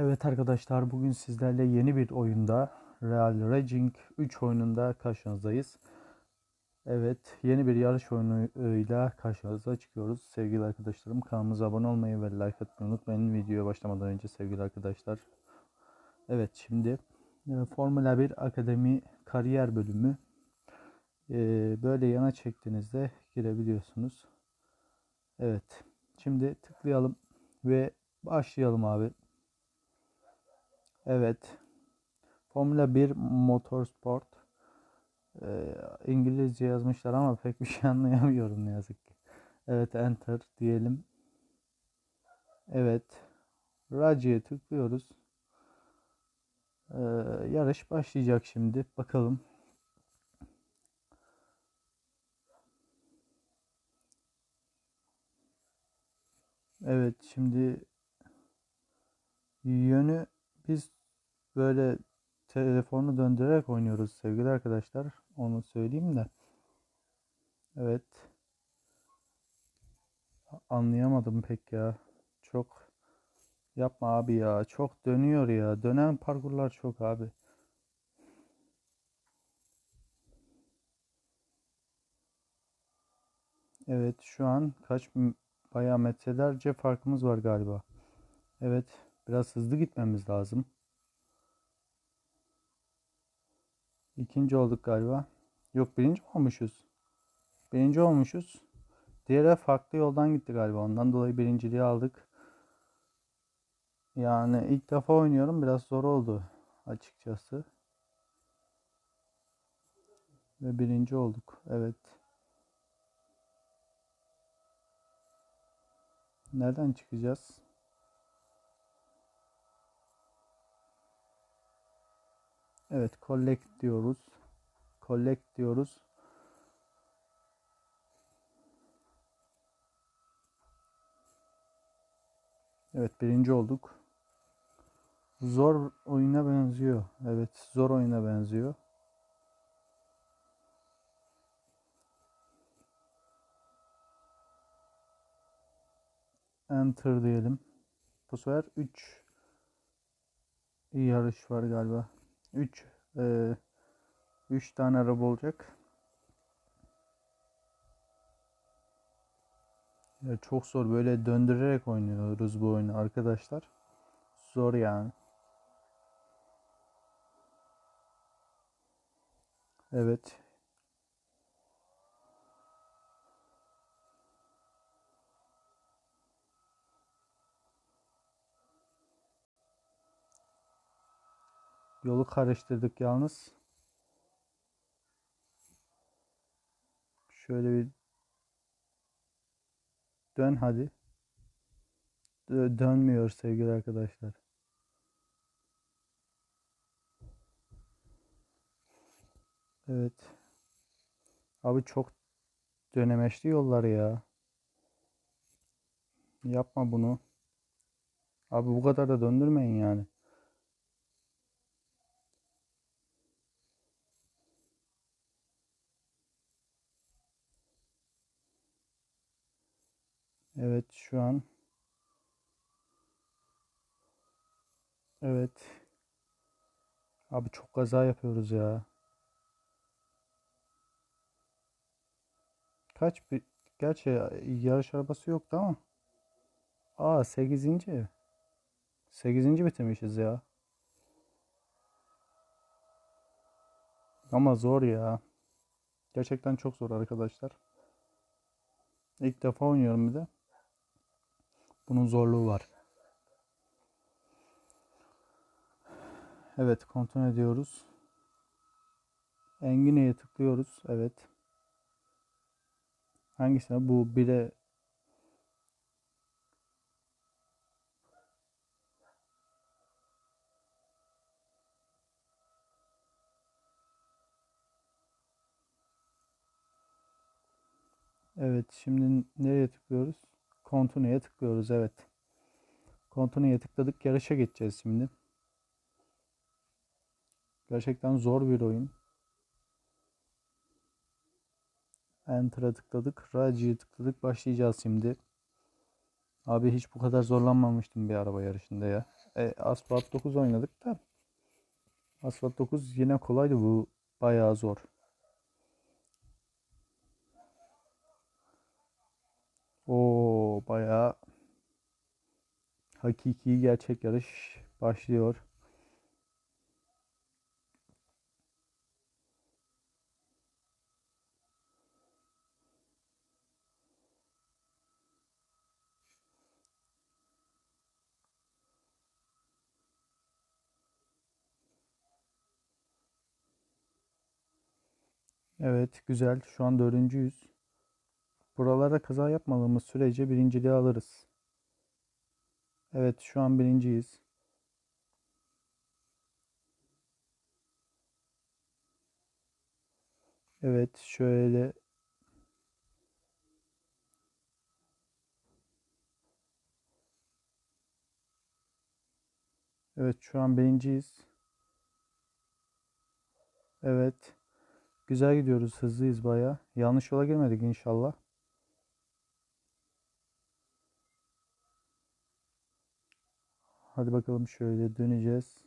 Evet arkadaşlar bugün sizlerle yeni bir oyunda Real Racing 3 oyununda karşınızdayız. Evet yeni bir yarış oyunuyla karşınıza çıkıyoruz. Sevgili arkadaşlarım kanalımıza abone olmayı ve like atmayı unutmayın. Videoya başlamadan önce sevgili arkadaşlar. Evet şimdi e, Formula 1 Akademi kariyer bölümü e, böyle yana çektiğinizde girebiliyorsunuz. Evet şimdi tıklayalım ve başlayalım abi. Evet. Formula 1 Motorsport. Ee, İngilizce yazmışlar ama pek bir şey anlayamıyorum ne yazık ki. Evet enter diyelim. Evet. Raci'ye tıklıyoruz. Ee, yarış başlayacak şimdi. Bakalım. Evet şimdi yönü biz böyle telefonu döndürerek oynuyoruz sevgili arkadaşlar. Onu söyleyeyim de. Evet. Anlayamadım pek ya. Çok yapma abi ya. Çok dönüyor ya. Dönen parkurlar çok abi. Evet şu an kaç bayağı metrelerce farkımız var galiba. Evet biraz hızlı gitmemiz lazım. İkinci olduk galiba. Yok birinci olmuşuz. Birinci olmuşuz. Diğeri farklı yoldan gitti galiba. Ondan dolayı birinciliği aldık. Yani ilk defa oynuyorum. Biraz zor oldu açıkçası. Ve birinci olduk. Evet. Nereden çıkacağız? Evet, collect diyoruz. Collect diyoruz. Evet, birinci olduk. Zor oyuna benziyor. Evet, zor oyuna benziyor. Enter diyelim. Bu sefer 3 yarış var galiba. 3 3 tane araba olacak. Ya çok zor böyle döndürerek oynuyoruz bu oyunu arkadaşlar. Zor yani. Evet. Yolu karıştırdık yalnız. Şöyle bir dön hadi. Dö- Dönmüyor sevgili arkadaşlar. Evet. Abi çok dönemeçli yollar ya. Yapma bunu. Abi bu kadar da döndürmeyin yani. Evet şu an. Evet. Abi çok kaza yapıyoruz ya. Kaç bir gerçi yarış arabası yoktu ama. Aa 8. 8. bitirmişiz ya. Ama zor ya. Gerçekten çok zor arkadaşlar. İlk defa oynuyorum bir de. Bunun zorluğu var. Evet kontrol ediyoruz. Engine'ye tıklıyoruz. Evet. Hangisine? Bu bire Evet şimdi nereye tıklıyoruz? Continue'ye tıklıyoruz evet. Continue'ye tıkladık. Yarışa geçeceğiz şimdi. Gerçekten zor bir oyun. Enter'a tıkladık. Raci'ye tıkladık. Başlayacağız şimdi. Abi hiç bu kadar zorlanmamıştım bir araba yarışında ya. E, Asphalt 9 oynadık da. Asphalt 9 yine kolaydı bu bayağı zor. O bayağı hakiki gerçek yarış başlıyor. Evet güzel. Şu an dördüncüyüz. Buralarda kaza yapmadığımız sürece birinciliği alırız. Evet şu an birinciyiz. Evet şöyle Evet şu an birinciyiz. Evet. Güzel gidiyoruz. Hızlıyız baya. Yanlış yola girmedik inşallah. Hadi bakalım şöyle döneceğiz.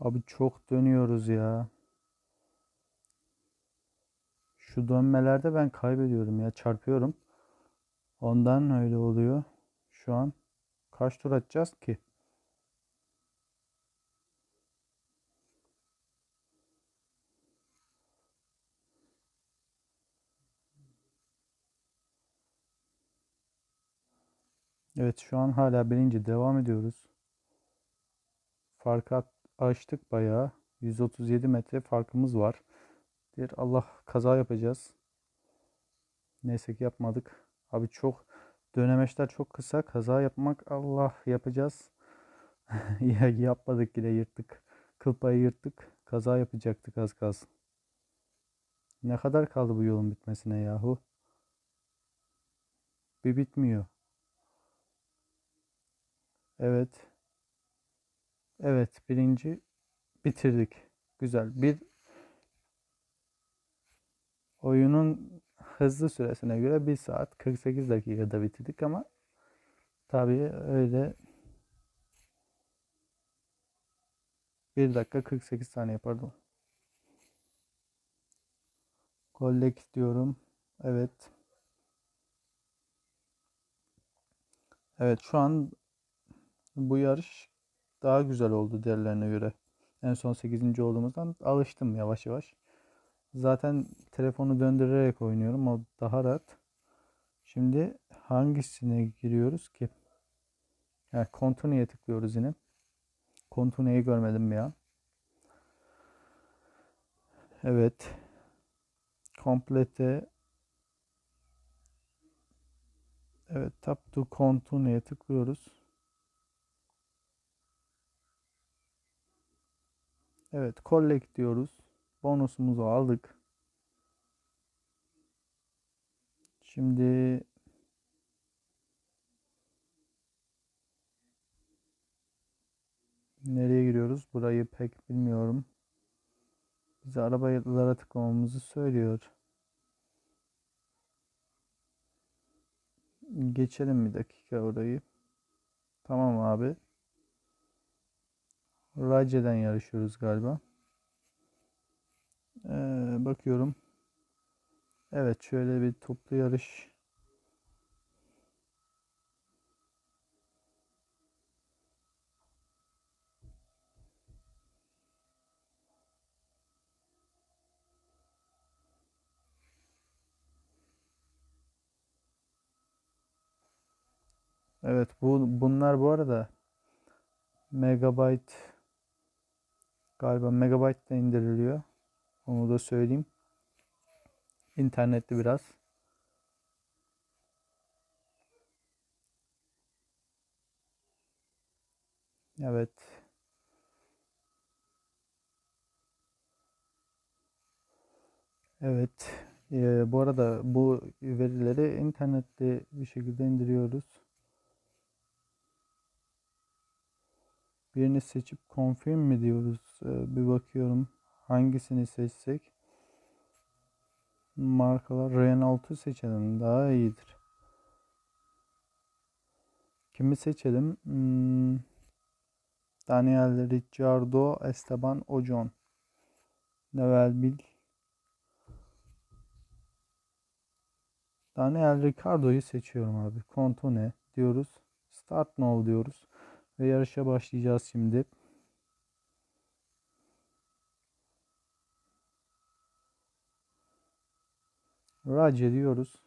Abi çok dönüyoruz ya. Şu dönmelerde ben kaybediyorum ya. Çarpıyorum. Ondan öyle oluyor. Şu an kaç tur atacağız ki? Evet şu an hala birinci devam ediyoruz. Farkı açtık bayağı. 137 metre farkımız var. Bir Allah kaza yapacağız. Neyse ki yapmadık. Abi çok dönemeçler çok kısa. Kaza yapmak Allah yapacağız. Ya yapmadık yine yırttık. Kıl payı yırttık. Kaza yapacaktık az kalsın. Ne kadar kaldı bu yolun bitmesine yahu? Bir bitmiyor. Evet. Evet, birinci bitirdik. Güzel. Bir oyunun hızlı süresine göre 1 saat 48 dakikada bitirdik ama tabii öyle 1 dakika 48 saniye pardon. Goldek diyorum. Evet. Evet şu an bu yarış daha güzel oldu diğerlerine göre. En son 8. olduğumuzdan alıştım yavaş yavaş. Zaten telefonu döndürerek oynuyorum. O daha rahat. Şimdi hangisine giriyoruz ki? Yani Continue'ye tıklıyoruz yine. Continue'yi görmedim ya. Evet. Complete Evet, tap to continue'ye tıklıyoruz. Evet, collect diyoruz. Bonusumuzu aldık. Şimdi nereye giriyoruz? Burayı pek bilmiyorum. Bize arabalara tıklamamızı söylüyor. Geçelim bir dakika orayı. Tamam abi. Race'den yarışıyoruz galiba. Ee, bakıyorum. Evet şöyle bir toplu yarış. Evet bu bunlar bu arada megabyte galiba megabyte de indiriliyor. Onu da söyleyeyim. İnternetli biraz. Evet. Evet. Ee, bu arada bu verileri internette bir şekilde indiriyoruz. Birini seçip confirm mi diyoruz? Ee, bir bakıyorum. Hangisini seçsek? Markalar Renault'u seçelim. Daha iyidir. Kimi seçelim? Hmm. Daniel Ricciardo, Esteban Ocon. Nevel Bil. Daniel Ricciardo'yu seçiyorum abi. Kontone diyoruz. Start now diyoruz. Ve yarışa başlayacağız şimdi. Race diyoruz.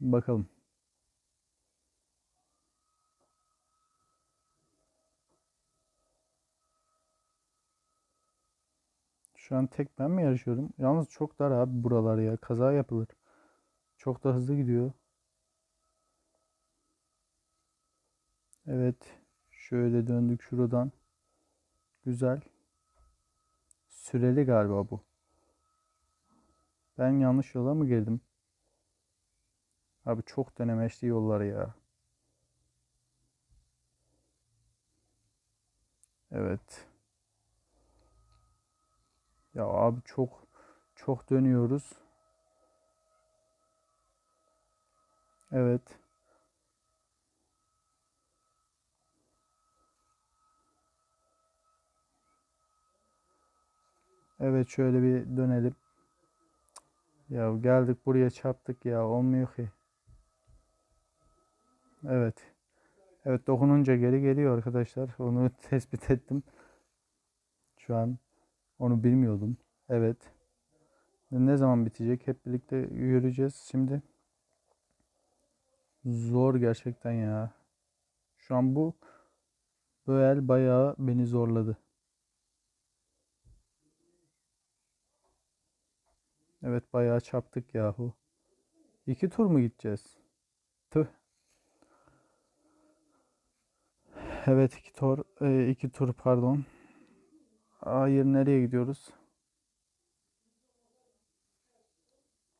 Bakalım. Şu an tek ben mi yarışıyorum? Yalnız çok dar abi buralar ya. Kaza yapılır. Çok da hızlı gidiyor. Evet. Şöyle döndük şuradan. Güzel. Süreli galiba bu. Ben yanlış yola mı girdim? Abi çok denemeçli yollar ya. Evet. Ya abi çok çok dönüyoruz. Evet. Evet şöyle bir dönelim. Ya geldik buraya çarptık ya olmuyor ki. Evet. Evet dokununca geri geliyor arkadaşlar. Onu tespit ettim. Şu an onu bilmiyordum. Evet. Ne zaman bitecek? Hep birlikte göreceğiz şimdi. Zor gerçekten ya. Şu an bu bu el bayağı beni zorladı. Evet bayağı çarptık yahu. İki tur mu gideceğiz? Tüh. Evet iki tur, e, iki tur pardon. Hayır nereye gidiyoruz?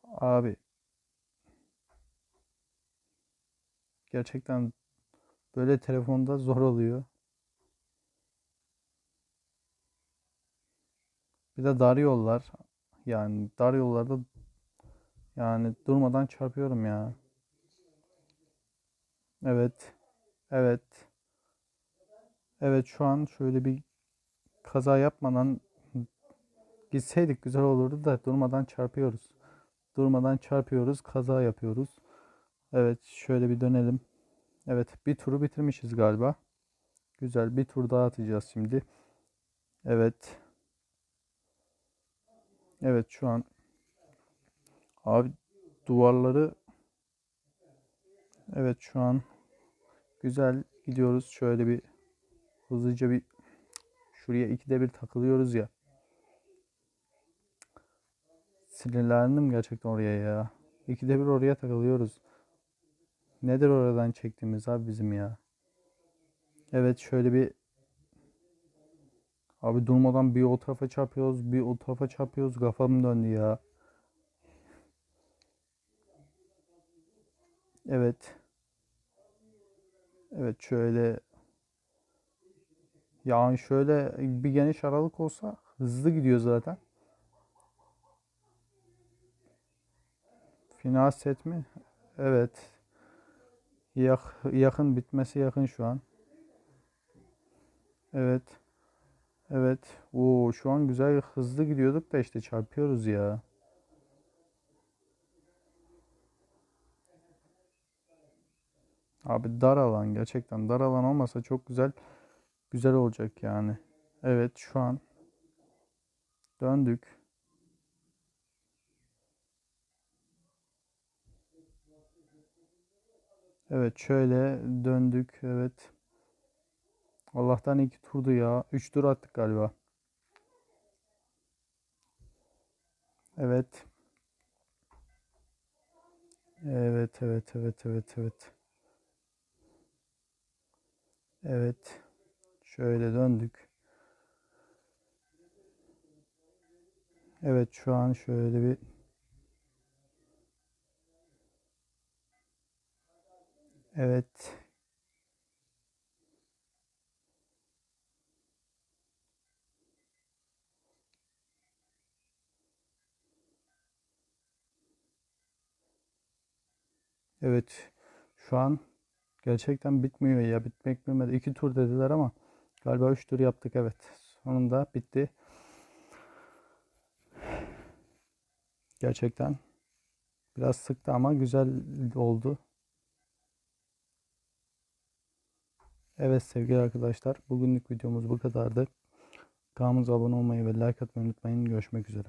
Abi. Gerçekten böyle telefonda zor oluyor. Bir de dar yollar. Yani dar yollarda yani durmadan çarpıyorum ya. Evet. Evet. Evet şu an şöyle bir kaza yapmadan gitseydik güzel olurdu da durmadan çarpıyoruz. Durmadan çarpıyoruz, kaza yapıyoruz. Evet, şöyle bir dönelim. Evet, bir turu bitirmişiz galiba. Güzel, bir tur daha atacağız şimdi. Evet. Evet, şu an abi duvarları Evet, şu an güzel gidiyoruz. Şöyle bir hızlıca bir şuraya ikide bir takılıyoruz ya. Sinirlendim gerçekten oraya ya. İkide bir oraya takılıyoruz. Nedir oradan çektiğimiz abi bizim ya. Evet şöyle bir Abi durmadan bir o tarafa çarpıyoruz, bir o tarafa çarpıyoruz. Kafam döndü ya. Evet. Evet şöyle yani şöyle bir geniş aralık olsa hızlı gidiyor zaten. Final set mi? Evet. Yak, yakın bitmesi yakın şu an. Evet. Evet. Oo, şu an güzel hızlı gidiyorduk da işte çarpıyoruz ya. Abi dar alan gerçekten dar alan olmasa çok güzel güzel olacak yani. Evet şu an döndük. Evet şöyle döndük. Evet. Allah'tan iki turdu ya. Üç tur attık galiba. Evet. Evet, evet, evet, evet, evet. Evet. Şöyle döndük. Evet şu an şöyle bir Evet. Evet. Şu an Gerçekten bitmiyor ya. Bitmek bilmedi. İki tur dediler ama galiba üç tur yaptık evet. Sonunda bitti. Gerçekten biraz sıktı ama güzel oldu. Evet sevgili arkadaşlar bugünlük videomuz bu kadardı. Kanalımıza abone olmayı ve like atmayı unutmayın. Görüşmek üzere.